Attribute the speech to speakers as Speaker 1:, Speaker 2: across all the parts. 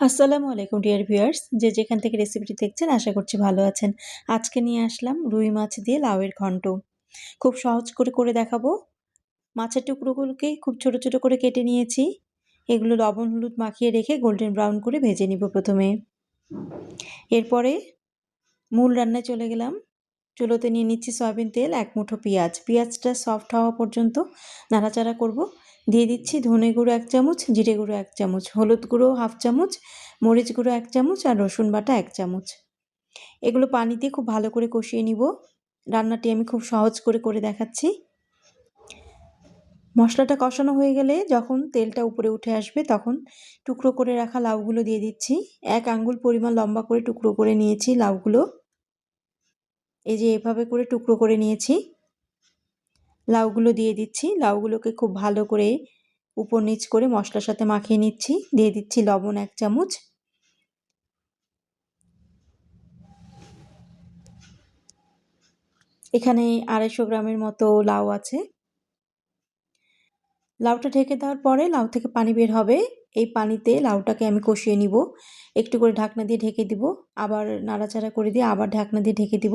Speaker 1: আসসালামু আলাইকুম, dear viewers. যে যেখান থেকে রেসিপিটি দেখছেন, আশা করছি ভালো আছেন। আজকে নিয়ে আসলাম রুই মাছ দিয়ে লাউয়ের ঘন্ট। খুব সহজ করে করে দেখাবো। মাছের টুকরোগুলোকে খুব ছোট ছোট করে কেটে নিয়েছি। এগুলো লবণ, হলুদ মাখিয়ে রেখে গোল্ডেন ব্রাউন করে ভেজে নিব প্রথমে। এরপরে মূল রান্নায় চলে গেলাম। চুলোতে নিয়ে নিচ্ছি সয়াবিন তেল, এক মুঠো পেঁয়াজ। পেঁয়াজটা সফট হওয়া পর্যন্ত নাড়াচাড়া করব। দিয়ে দিচ্ছি ধনে গুঁড়ো এক চামচ, জিরে গুঁড়ো এক চামচ, হলুদ গুঁড়ো হাফ চামচ, মরিচ গুঁড়ো এক চামচ আর রসুন বাটা এক চামচ। এগুলো পানি দিয়ে খুব ভালো করে কষিয়ে নিব। রান্নাটি আমি খুব সহজ করে করে দেখাচ্ছি। মশলাটা কষানো হয়ে গেলে যখন তেলটা উপরে উঠে আসবে তখন টুকরো করে রাখা লাউগুলো দিয়ে দিচ্ছি। এক আঙ্গুল পরিমাণ লম্বা করে টুকরো করে নিয়েছি লাউগুলো। এই যে এভাবে করে টুকরো করে নিয়েছি। লাউগুলো দিয়ে দিচ্ছি। লাউগুলোকে খুব ভালো করে উপর নিচ করে মশলার সাথে মাখিয়ে নিচ্ছি। দিয়ে দিচ্ছি লবণ এক চামচ। এখানে আড়াইশো গ্রামের মতো লাউ আছে। লাউটা ঢেকে দেওয়ার পরে লাউ থেকে পানি বের হবে। এই পানিতে লাউটাকে আমি কষিয়ে নিব। একটু করে ঢাকনা দিয়ে ঢেকে দিব। আবার নাড়াচাড়া করে দিয়ে আবার ঢাকনা দিয়ে ঢেকে দিব।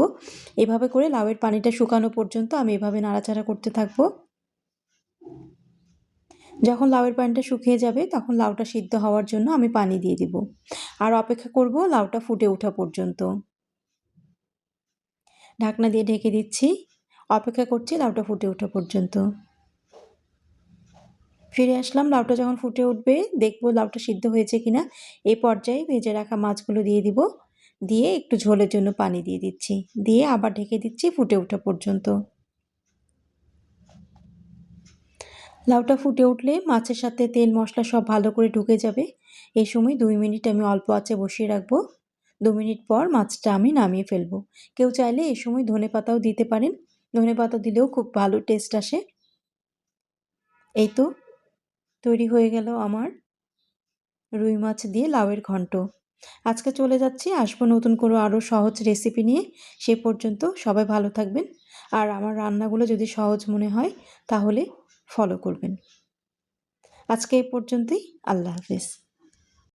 Speaker 1: এভাবে করে লাউয়ের পানিটা শুকানো পর্যন্ত আমি এভাবে নাড়াচাড়া করতে থাকব। যখন লাউয়ের পানিটা শুকিয়ে যাবে তখন লাউটা সিদ্ধ হওয়ার জন্য আমি পানি দিয়ে দিব। আর অপেক্ষা করব লাউটা ফুটে ওঠা পর্যন্ত। ঢাকনা দিয়ে ঢেকে দিচ্ছি। অপেক্ষা করছি লাউটা ফুটে ওঠা পর্যন্ত। ফিরে আসলাম। লাউটা যখন ফুটে উঠবে, দেখব লাউটা সিদ্ধ হয়েছে কিনা। এই পর্যায়ে ভেজে রাখা মাছগুলো দিয়ে দিব। দিয়ে একটু ঝোলের জন্য পানি দিয়ে দিচ্ছি। দিয়ে আবার ঢেকে দিচ্ছি ফুটে ওঠা পর্যন্ত। লাউটা ফুটে উঠলে মাছের সাথে তেল, মশলা সব ভালো করে ঢুকে যাবে। এই সময় দুই মিনিট আমি অল্প আঁচে বসিয়ে রাখব। দু মিনিট পর মাছটা আমি নামিয়ে ফেলব। কেউ চাইলে এই সময় ধনে পাতাও দিতে পারেন। ধনে পাতা দিলেও খুব ভালো টেস্ট আসে। এই তো তৈরি হয়ে গেল আমার রুই মাছ দিয়ে লাউয়ের ঘন্ট। আজকে চলে যাচ্ছি, আসব নতুন কোনো আরও সহজ রেসিপি নিয়ে। সে পর্যন্ত সবাই ভালো থাকবেন। আর আমার রান্নাগুলো যদি সহজ মনে হয়, তাহলে ফলো করবেন। আজকে এ পর্যন্তই, আল্লাহ হাফিজ।